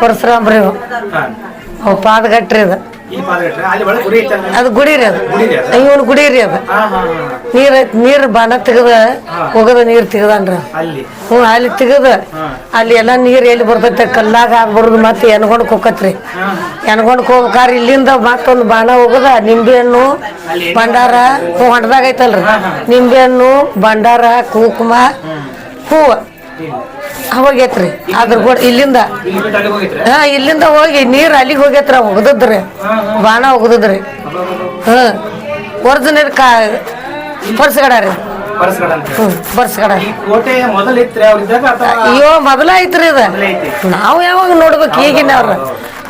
ಪರಶುರಾಮ್ರಿ ಅವು. ಪಾದಗಟ್ರಿ ಅದು. ಅದು ಗುಡಿ ರೀ ಅದು? ಇವನು ಗುಡಿ ರೀ ಅದು. ನೀರ್ ನೀರ್ ಬಾಣ ತೆಗದ ಹೋಗದ ನೀರ್ ತೆಗದನ್ರಿ ಅಲ್ಲಿ? ಹ್ಞೂ ಅಲ್ಲಿ ತೆಗದ. ಅಲ್ಲಿ ಎಲ್ಲ ನೀರ್ ಎಲ್ಲಿ ಬರ್ತೈತೆ ಕಲ್ಲಾಗ ಆಗ್ಬಾರ್ದು ಮತ್ತೆ ಎನ್ಗೊಂಡ್ ಹೋಗತ್ರಿ ಎನ್ಗೊಂಡ್ ಹೋಗ್ಬೇಕಾದ್ರೆ ಇಲ್ಲಿಂದ ಮತ್ತೊಂದು ಬಾಣ ಹೋಗದ ನಿಂಬೆ ಹಣ್ಣು ಭಂಡಾರ ಹೂ ಹೊಂಡದಾಗ ಐತಲ್ರಿ. ನಿಂಬೆ ಹಣ್ಣು ಭಂಡಾರ ಕುಂಕುಮ ಹೂವ. ಹೋಗೈತ್ರಿ. ಅದ್ರ ಕೂಡ ಇಲ್ಲಿಂದ ಹಾ ಇಲ್ಲಿಂದ ಹೋಗಿ ನೀರು ಅಲ್ಲಿಗೆ ಹೋಗೈತ್ರ ಒಗದದ್ರಿ ಬಾಣ ಒಗದದ್ರಿ ಹ್ಮ್ ಒರಿಜಿನಲ್ ಕಾ ಪರ್ಸ್ಗಡ ರೀ. ಹ್ಞೂ ಪರ್ಸ್ಗಡ. ಅಯ್ಯೋ ಮೊದಲ ಐತ್ರಿ ಇದು. ನಾವು ಯಾವಾಗ ನೋಡ್ಬೇಕು ಈಗಿನ ಅವ್ರ.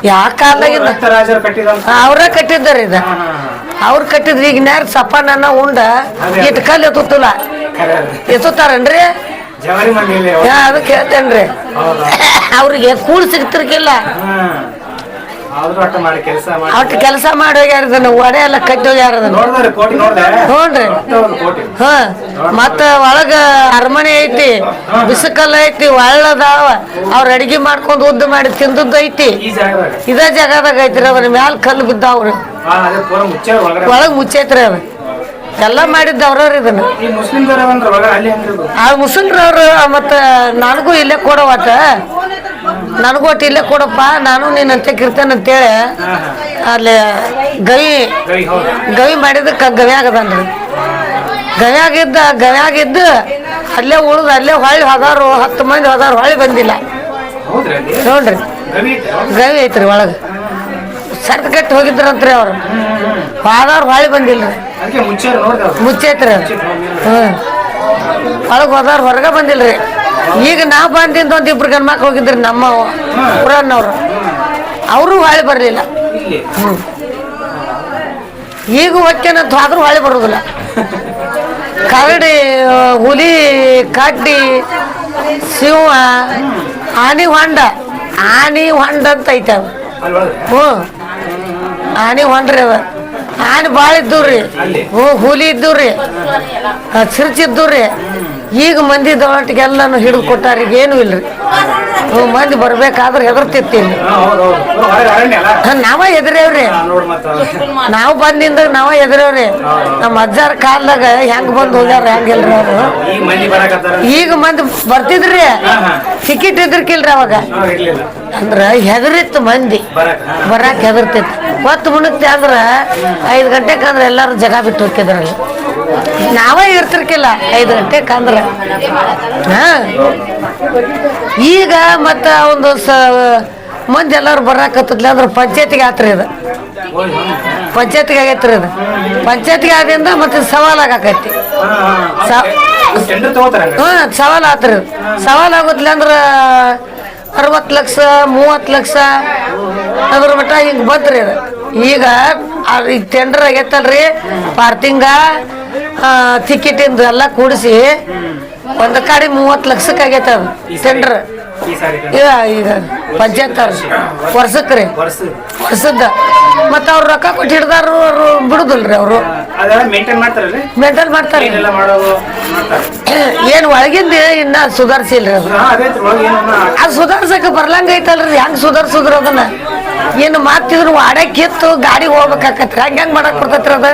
ಯಾ ಕಾಲದಾಗಿಂದ. ಅವ್ರ ಕಟ್ಟಿದ್ದಾರ ಇದ. ಅವ್ರ ಕಟ್ಟಿದ್ರಿ ಈಗ ನ್ಯಾರ ಸಪಾನನ್ನ ಉಂಡ ಇಟ್ಕಲ್ ಎತ್ತುತ್ತಿಲ್ಲ. ಎತ್ತುತ್ತಾರನ್ರಿ? ಜವಾರಿ ಕೇಳ್ತೇನ್ರಿ ಅವ್ರಿಗೆ ಕೂಳ್ ಸಿಗ್ತಿರ್ಕಿಲ್ಲ. ಅಷ್ಟು ಕೆಲಸ ಮಾಡಿ. ಒಟ್ಟು ಕೆಲಸ ಮಾಡಿ ಹೋಗ್ಯಾರ ಒಡೆ ಎಲ್ಲ ಕಟ್ಟಿ ಹೋಗ್ಯಾರ ಕೋಟೆ ಹ ಮತ್ತ ಒಳಗ ಅರಮನೆ ಐತಿ ಬಿಸಕಲ್ಲ ಐತಿ ಒಳ್ಳದಾವ. ಅವ್ರ ಅಡಿಗೆ ಮಾಡ್ಕೊಂಡು ಉದ್ದು ಮಾಡಿ ತಿಂದದ್ದು ಐತಿ. ಇದ ಜಾಗದಾಗ ಐತ್ರಿ ಅವ್ರ ಮ್ಯಾಲ ಕಲ್ಲು ಬಿದ್ದಾವ್ರಿ. ಅದೇ ಒಳಗ್ ಮುಚ್ಚೈತ್ರಿ ಅದ. ಎಲ್ಲ ಮಾಡಿದ್ದ ಅವ್ರವ್ರ ಇದನ್ನ. ಈ ಅಲ್ಲಿ ಹೆಂಗಿರ್ಬೋದು? ಆ ಮುಸಲ್ರವ್ರು ಮತ್ತ ನನಗೂ ಇಲ್ಲೇ ಕೊಡೋ ನನಗೂ ಒಟ್ಟು ಇಲ್ಲೇ ಕೊಡಪ್ಪ ನಾನು ನೀನ್ ಅಂತೇಕಿರ್ತೇನೆ ಅಂತೇಳಿ ಅಲ್ಲಿ ಗವಿ ಗವಿ ಹೌದು. ಗವಿ ಮಾಡಿದಕ್ಕೆ ಗವಿಯಾಗದನ್ರಿ ಗವಿಯಾಗಿದ್ದ ಗವಿಯಾಗಿದ್ದು ಅಲ್ಲೇ ಉಳಿದು ಅಲ್ಲೇ ಹೊಳ್ಳಿ ಹೋದಾರು ಹತ್ತು ಮಂದಿ ಹೋದಾರು ಹೊಳ್ಳಿ ಬಂದಿಲ್ಲ. ಹೌದ್ರಿ ಅಲ್ಲಿ? ನೋಡ್ರಿ. ಗವಿ ಐತೆ? ಗವಿ ಐತ್ರಿ ಒಳಗೆ. ಸರ್ತ ಕಟ್ಟಿ ಹೋಗಿದ್ರಂತ್ರಿ ಅವ್ರು. ಹೋದವ್ರು ಹೊಳಿ ಬಂದಿಲ್ಲ ಮುಚ್ಚೈತ್ರಿ ಅದಕ್ಕೆ ಹ್ಞೂ ಒಳಗೆ ಹೋದವ್ರು ಹೊರಗೆ ಬಂದಿಲ್ರಿ. ಈಗ ನಾ ಬಂದಿಂದ ಒಂದು ಇಬ್ರು ಗಂಡು ಮಕ್ಳು ಹೋಗಿದ್ರಿ ನಮ್ಮ ಪುರಾಣವ್ರು ಅವರು. ಹೊಳಿ ಬರಲಿಲ್ಲ. ಹ್ಞೂ ಈಗ ಹೊಕ್ಕೇನಂತ ಆದ್ರೂ ಹೊಳಿ ಬರೋದಿಲ್ಲ. ಕರಡಿ ಹುಲಿ ಕಡ್ಡಿ ಸಿಂಹ ಆನಿ ಹೊಂಡ. ಆನಿ ಹೊಂಡ ಅಂತ ಐತೆ ಹ್ಞೂ ಆನಿ ಹೊಂಡ್ರಿ ಅವ. ಆನೆ ಭಾಳ ಇದ್ದು ರೀ ಅಲ್ಲಿ? ಹುಲಿ ಇದ್ದು ರೀ ಚಿರ್ಚಿದ್ದು ರೀ ಈಗ ಮಂದಿ ದೊಳಟಿಗೆಲ್ಲಾನು ಹಿಡಿದು ಕೊಟ್ಟಾರ ಈಗ ಏನು ಇಲ್ರಿ ಮಂದಿ ಬರ್ಬೇಕಾದ್ರೆ ಹೆದರ್ತಿತ್ತು ಇಲ್ಲಿ. ಹಾ ಹೌದು ಹೌದು. ಪೂರ ಒಳಗೆ ಅರಣ್ಯ ಅಲ್ಲ? ಹ, ನಾವ ಎದುರೇವ್ರಿ. ನಾವು ಬಂದಿಂದ ನಾವ ಎದುರೇವ್ರಿ. ನಮ್ಮ ಅಜ್ಜಾರ ಕಾಲದಾಗ ಹೆಂಗ್ ಬಂದು ಹೋಗ್ಯಾರ ಹೆಂಗಿಲ್ರಿ ಅವರು. ಈಗ ಮಂದಿ ಬರ್ತಿದ್ರಿ. ಟಿಕೆಟ್ ಇದ್ರಕಿಲ್ರಿ ಅವಾಗ. ಅಂದ್ರ ಹೆದರಿತ್ತು ಮಂದಿ. ಬರಾಕ್ ಹೆದರ್ತಿತ್ತು. ಹೊತ್ತು ಮುಣಕ್ತಿ ಅಂದ್ರ ಐದು ಗಂಟೆಗೆ ಅಂದ್ರೆ ಎಲ್ಲಾರು ಜಗ ಬಿಟ್ಟು ಹೋಗ್ತಿದ್ರಲ್ಲಿ. ನಾವೇ ಇರ್ತಿರ್ಕಿಲ್ಲ. ಐದು ಗಂಟೆ ಕಂದ್ರ ಹಾ. ಈಗ ಮತ್ತ ಒಂದು ಸ ಮಂದಿ ಎಲ್ಲಾರು ಬರಾಕತ್ತದ್ಲಿ ಅಂದ್ರೆ ಪಂಚಾಯತಿಗೆ ಆತ್ರಿ ಹ್ಮ್. ಪಂಚಾಯತಿಗೆ ಆಗೈತ್ರಿ ಇದು ಪಂಚಾಯತಿಗೆ ಆದ್ರಿಂದ ಮತ್ತೆ ಸವಾಲಾಗೈತಿ ಹಾ, ಸವಾಲ್ ಆತ್ರಿ ಇದು. ಸವಾಲ್ ಅಂದ್ರ ಅರವತ್ತು ಲಕ್ಷ ಮೂವತ್ತು ಲಕ್ಷ ಅದ್ರ ಮಟ್ಟ ಹಿಂಗೆ ಬಂತ್ರಿ ಅದು. ಈಗ ಈಗ ಟೆಂಡರ್ ಆಗೈತಲ್ರಿ ಪಾರ್ಕಿಂಗ ಟಿಕೆಟಿಂದ ಎಲ್ಲ ಕೂಡಿಸಿ ಒಂದು ಕಡೆ ಮೂವತ್ತು ಲಕ್ಷಕ್ಕೆ ಆಗೈತೆ ಅದು. ಟೆಂಡರ್ ಈಗ ಪಂಚಾಯತ್ ವರ್ಷಕ್ಕೆ ರೀ. ವರ್ಷ ವರ್ಷದ ಮತ್ತು ಅವ್ರು ರೊಕ್ಕ ಕೊಟ್ಟು ಹಿಡ್ದಾರು ಅವ್ರು ಬಿಡುದಿಲ್ರಿ ಅವರು. ಮೇಂಟೈನ್ ಮಾಡ್ತಾರೆ. ಏನು ಒಳಗಿಂದ ಇನ್ನ ಸುಧಾರಿಸಿಲ್ರಿ ಅದು. ಅದೇ ಸುಧಾರ್ಸಕ್ಕೆ ಬರ್ಲಂಗ ಐತಲ್ರಿ ಹೆಂಗ್ ಸುಧಾರ್ಸುದ್ರ ಅದನ್ನ? ಏನು ಮಾತಿದ್ರು ವಾಡೆ ಕಿತ್ತು ಗಾಡಿ ಹೋಗ್ಬೇಕಾಕತ್ರಿ. ಹಂಗ್ ಹೆಂಗ್ ಮಾಡಕ್ ಬರ್ತೈತ್ರಿ ಅದ?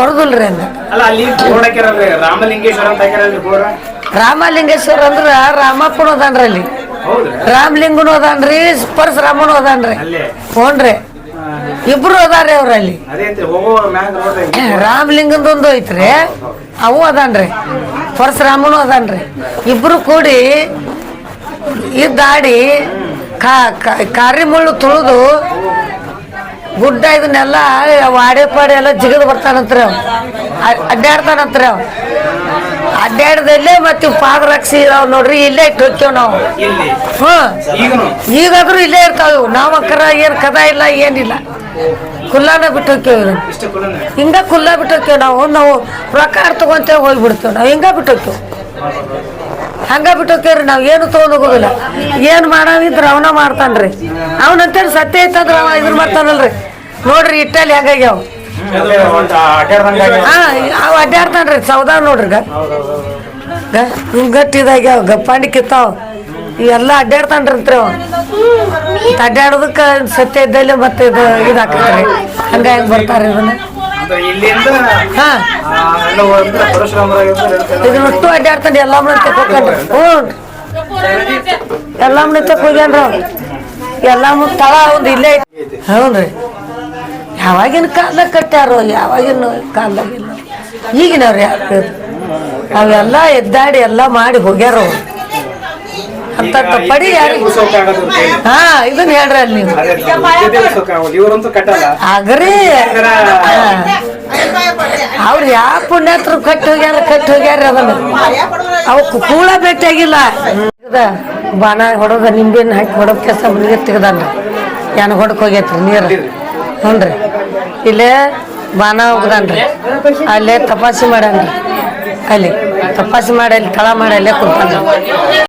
ಬರುದಿಲ್ರಿ ಅಂದ. ಅಲ್ಲ ಅಲ್ಲಿ ಬೋರ್ಡ್ ಹಾಕ್ಯಾರಲ್ರಿ ರಾಮಲಿಂಗೇಶ್ವರ ಅಂತ ಹಾಕ್ಯಾರಲ್ರಿ ಬೋರ್ಡ್ ರಾಮಲಿಂಗೇಶ್ವರ ಅಂದ್ರ ರಾಮಪ್ಪನ ಅದಾನ್ರಿ ಅಲ್ಲಿ. ಹೌದ್ರಿ? ರಾಮಲಿಂಗನು ಅದಾನ್ರಿ ಪರಶುರಾಮನು ಅದಾನ್ರಿ. ಹೋನ್ರಿ. ಇಬ್ರು ಅದಾರ್ರಿ ಅವ್ರ ಅಲ್ಲಿ. ಅದೇ ಐತ್ರಿ ಅವು ಮ್ಯಾಗ ನೋಡ್ರಿ. ರಾಮಲಿಂಗಂದೊಂದು ಐತ್ರಿ ಅವು ಅದಾನ್ರಿ. ಪರಶುರಾಮನು ಅದಾನ್ರಿ. ಇಬ್ರು ಕೂಡಿ ಇದ್ದಾಡಿ ಕಾ- ಕಾರಿ ಮುಳ್ಳು ತುಳಿದು ಗುಡ್ಡ ಇದನ್ನೆಲ್ಲ ವಾಡೆ ಪಾಡೆ ಎಲ್ಲ ಜಿಗದ್ ಬರ್ತಾನಂತ್ರಿ ಅವ್ ಅಡ್ಡಾಡ್ತಾನಂತ್ರಿ ಅವ್ ಅಡ್ಡಾಡ್ದಲ್ಲೇ ಮತ್ತೆ ಪಾದರಕ್ಷಿ ಇದಾವ್ ನೋಡ್ರಿ ಇಲ್ಲೇ ಇಟ್ಟು ಹೋಗ್ತೇವ್ ನಾವು ಹ್ಮ್ ಈಗಾದ್ರೂ ಇಲ್ಲೇ ಇರ್ತಾವ ನಾವ್ ಅಕ್ಕರ ಏನ್ ಕದ ಇಲ್ಲ ಏನಿಲ್ಲ. ಕುಲ್ಲಾನ ಬಿಟ್ಟು ಹೋಗ್ತೇವೆ ಹಿಂಗ ಕುಲ್ಲ ಬಿಟ್ಟು ಹೋಗ್ತೇವೆ ನಾವು. ನಾವು ರೊಕ್ಕ ತಗೊಂತೇವೆ ಹೋಗ್ಬಿಡ್ತೇವೆ. ನಾವು ಹಿಂಗ ಬಿಟ್ಟು ಹೋಗ್ತೇವೆ ಹಂಗ ಬಿಟ್ಟು ಹೋಗ್ತೇವ್ರಿ ನಾವು. ಏನು ತಗೊಂಡ್ ಹೋಗೋದಿಲ್ಲ. ಏನ್ ಮಾಡಾವಿದ್ರ ಅವನ ಮಾಡ್ತಾನ್ರಿ. ಅವನಂತೇಳಿ ಸತ್ಯ ಐತಂದ್ರ ಅವ ಇದ್ರ ಮಾಡ್ತಾನಲ್ರಿ. ನೋಡ್ರಿ ಇಟ್ಟಲ್ಲಿ ಹೆಂಗಾಗ್ಯಾವ? ರೀ ಅಡ್ಡಾಡ್ತಾನ್ರಿ ಸೌದ ನೋಡ್ರಿ ಹಿಂಗ್ ಗಟ್ಟಿದಾಗ್ಯಾವ ಇದಾಗ್ಯಾವ ಗಪ್ಪಾಂಡಿ ಕಿತ್ತಾವ. ಇವೆಲ್ಲ ಅಡ್ಡಾಡ್ತಾನ್ರಿ ಅವ. ಅಡ್ಡಾಡೋದಕ್ಕ ಸತ್ಯ ಇದ್ದಲ್ಲಿ ಮತ್ತೆ ಇದು ಇದಾಕತ್ರಿ. ಹಂಗ ಹೆಂಗ್ ಬರ್ತಾರ ಇದನ್ನ ಅಂದ್ರೆ ಇಲ್ಲಿಂದ ಹಾ. ಆ, ಎಲ್ಲ ಹೋದ್ರೆ ಪರಶುರಾಮರಾಯ ಅಂತ ಹೇಳ್ತಾರೆ. ಇದನ್ನ ಒಟ್ಟು ಅಡ್ಡಾಡ್ತಾನೆ ಎಲ್ಲ ಮನೆ ಹೋಗ್ತಾನ್ರಿ ಹ್ಞೂ. ಎಲ್ಲ ಮನೆ ಹೋಗ್ಯಾನ್ರಿ ಅವ ಎಲ್ಲ ತಳ ಒಂದು ಇಲ್ಲೇ ಐತಿ. ಹೌದ್ರಿ ಯಾವಾಗಿನ ಕಾಲ ಕಟ್ಟ್ಯಾರೋ ಯಾವಾಗಿನ ಕಾಲದಾಗಿಲ್ಲ ಈಗಿನವ್ರು ಯಾರು ಅವೆಲ್ಲ ಎದ್ದಾಡಿ ಎಲ್ಲ ಮಾಡಿ ಹೋಗ್ಯಾರ. ಅಂತ ಪಡಿ ಯಾರು? ಹಾ ಇದನ್ನ ಹೇಳ್ರಿ ಅಲ್ಲಿ ನೀವು. ಆಗ್ರಿ. ಅವ್ರು ಯಾವ ಪುಣ್ಯತ್ರ ಕಟ್ಟಿ ಹೋಗ್ಯಾರ ಕಟ್ಟಿ ಹೋಗ್ಯಾರ ಅದನ್ನ. ಅವಕ್ಕೆ ಕೂಳ ಭೇಟಿಯಾಗಿಲ್ಲ ಬಾಣ ಹೊಡೋದ ನಿಂಬೆನ ಹಾಕಿ ಹೊಡೋದ್ ಕೆಲಸ ಮನೆಗೆ ತೆಗ್ದಾನ ಯಾನ ಹೊಡಕ್ ಹೋಗೈತ್ರಿ ನೀರು ಹ್ಞೂ ರೀ ಇಲ್ಲೇ ಬಾಣ ಹೋಗ್ದಾನ್ರಿ. ಅಲ್ಲೇ ತಪಾಸಿ ಮಾಡ್ಯಾನ್ರಿ ಅಲ್ಲಿ ತಪಾಸಿ ಮಾಡಿ ಅಲ್ಲಿ ತಳ ಮಾಡಿ ಅಲ್ಲೇ ಕುಂತಾನ